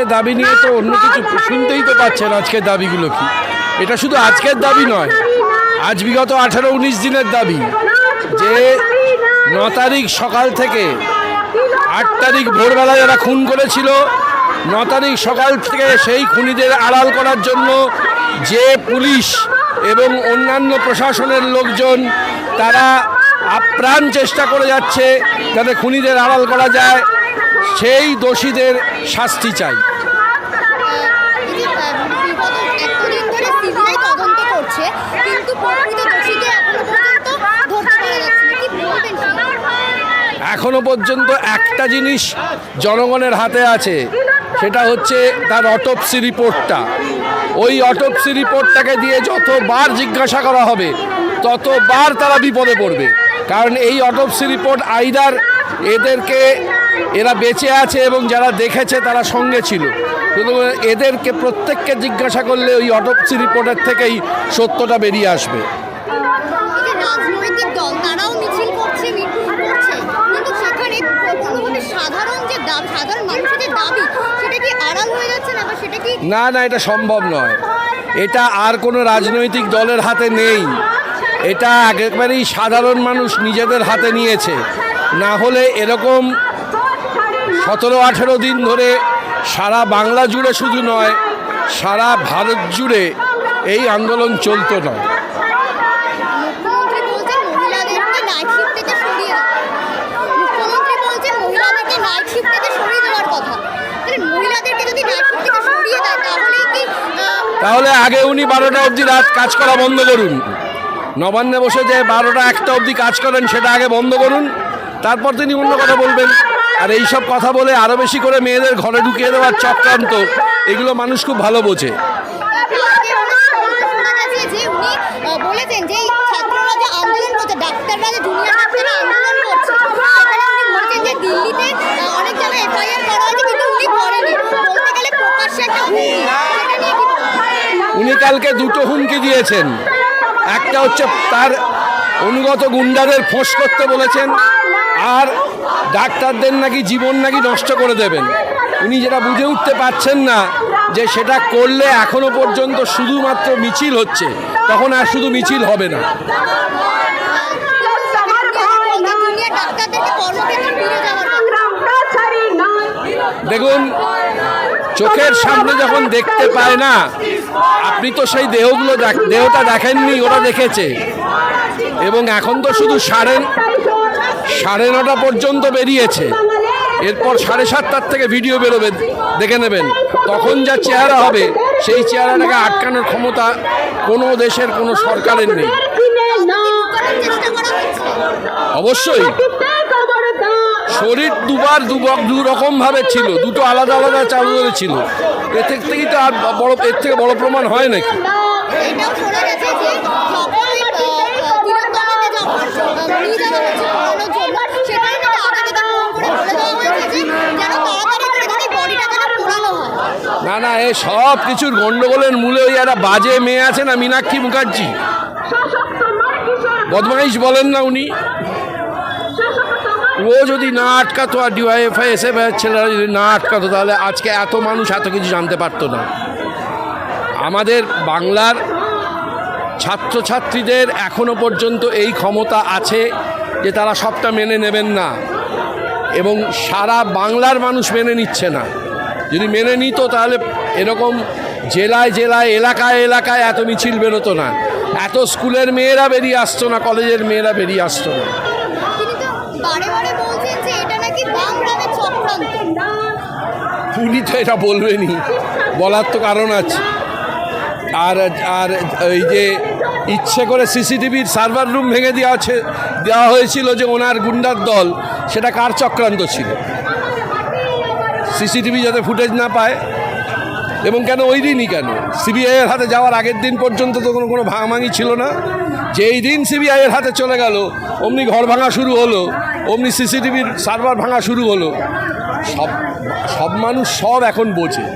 আজকের দাবি নিয়ে তো অন্য কিছু শুনতেই তো পাচ্ছেন আজকের দাবিগুলো কি? এটা শুধু আজকের দাবি নয়। আজ বিগত আঠারো উনিশ দিনের দাবি যে ন তারিখ সকাল থেকে আট তারিখ ভোরবেলা যারা খুন করেছিল ন তারিখ সকাল থেকে সেই খুনিদের আড়াল করার জন্য যে পুলিশ এবং অন্যান্য প্রশাসনের লোকজন তারা আপ্রাণ চেষ্টা করে যাচ্ছে যাতে খুনিদের আড়াল করা যায়। সেই দোষীদের শাস্তি চাই? এখনও পর্যন্ত একটা জিনিস জনগণের হাতে আছে, সেটা হচ্ছে তার অটোপসি রিপোর্টটা ওই অটোপসি রিপোর্টটাকে দিয়ে যতবার জিজ্ঞাসা করা হবে, ততবার তারা বিপদে পড়বে কারণ এই অটোপসি রিপোর্ট আইদার এদেরকে এরা বেঁচে আছে এবং যারা দেখেছে তারা সঙ্গে ছিল। এদেরকে প্রত্যেককে জিজ্ঞাসা করলে ওই অটোপসি রিপোর্টের থেকেই সত্যটা বেরিয়ে আসবে। না না এটা সম্ভব নয়। এটা আর কোনো রাজনৈতিক দলের হাতে নেই। এটা একেবারেই সাধারণ মানুষ নিজেদের হাতে নিয়েছে। না হলে এরকম সতেরো আঠেরো দিন ধরে সারা বাংলা জুড়ে শুধু নয় সারা ভারত জুড়ে এই আন্দোলন চলতো না। মুখ্যমন্ত্রী বলছেন মহিলাদেরকে নাইট শিফট থেকে সরিয়ে দেওয়া মুখ্যমন্ত্রী বলছেন মহিলাদেরকে নাইট শিফট থেকে সরিয়ে দেওয়ার কথা। তাহলে মহিলাদেরকে যদি নাইট শিফট থেকে সরিয়ে দেয় তাহলেই কি আহ, তাহলে আগে উনি বারোটা অবধি রাত কাজ করা বন্ধ করুন। নবান্নে বসে যে বারোটা একটা অবধি কাজ করেন সেটা আগে বন্ধ করুন। তারপর তিনি অন্য কথা বলবেন আর এই সব কথা বলে আরও বেশি করে মেয়েদের ঘরে ঢুকিয়ে দেওয়ার চক্রান্ত, এগুলো মানুষ খুব ভালো বোঝে উনি? উনি কালকে দুটো হুমকি দিয়েছেন একটা হচ্ছে তার অনুগত গুন্ডাদের ফোঁস করতে বলেছেন আর ডাক্তারদের নাকি জীবন নাকি নষ্ট করে দেবেন। উনি যেটা বুঝে উঠতে পারছেন না যে সেটা করলে এখনও পর্যন্ত শুধুমাত্র মিছিল হচ্ছে। তখন আর শুধু মিছিল হবে না। দেখুন, চোখের সামনে যখন দেখতে পায় না, আপনি তো সেই দেহগুলো দেহটা দেখেননি, ওরা দেখেছে। এবং এখন তো শুধু সাড়ে সাড়ে নটা পর্যন্ত বেরিয়েছে। এরপর সাড়ে সাতটার থেকে ভিডিও বেরোবে, দেখে নেবেন। তখন যা চেহারা হবে, সেই চেহারাটাকে আটকানোর ক্ষমতা কোনো দেশের, কোনো সরকারের নেই। অবশ্যই। শরীর দুবার দু রকম ভাবে ছিল, দুটো আলাদা আলাদা চালু ছিল। এর থেকে থেকেই তো আর বড় এর থেকে বড় প্রমাণ হয় নাকি এটাও শোনা গেছে যে যখন ওই, আহ, আহ, তিলোত্তমাকে যখন আহ, নিয়ে যাওয়া হয়েছে পোড়ানোর জন্য সেখানে নাকি আগে থেকে ফোন করে বলে দেওয়া হয়েছে যে যেন তাড়াতাড়ি করে তাদের বডিটা যেন পোড়ানো হয় না, এ সব কিছুর গন্ডগোলের মূলে ওই একটা বাজে মেয়ে আছে না মীনাক্ষী মুখার্জি? বদমাইশ বলেন না উনি। ও যদি না আটকাতো আর ডিওয়াইএফআই এসে ছেলেরা যদি না আটকাতো, তাহলে আজকে এত মানুষ এত কিছু জানতে পারতো না। আমাদের বাংলার ছাত্রছাত্রীদের এখনও পর্যন্ত এই ক্ষমতা আছে যে তারা সবটা মেনে নেবেন না এবং সারা বাংলার মানুষ মেনে নিচ্ছে না। যদি মেনে নিত তাহলে এরকম জেলায় জেলায় এলাকায় এলাকায় এত মিছিল বেরোতো না। এত স্কুলের মেয়েরা বেরিয়ে আসতো না কলেজের মেয়েরা বেরিয়ে আসতো না। উনি তো এটা বলবেনই। বলার তো কারণ আছে। আর আর ওই যে ইচ্ছে করে সিসিটিভির সার্ভার রুম ভেঙে দেওয়া আছে দেওয়া হয়েছিল যে ওনার গুন্ডার দল সেটা কার চক্রান্ত ছিল? সিসিটিভি যাতে ফুটেজ না পায়? এবং কেন ওই দিনই কেন? সিবিআইয়ের হাতে যাওয়ার আগের দিন পর্যন্ত তো কোনো কোনো ভাঙাভাঙি ছিল না? যেই দিন সিবিআইয়ের হাতে চলে গেল, অমনি ঘর ভাঙা শুরু হলো, অমনি সিসিটিভির সার্ভার ভাঙা শুরু হলো। সব সব মানুষ সব এখন বোঝে।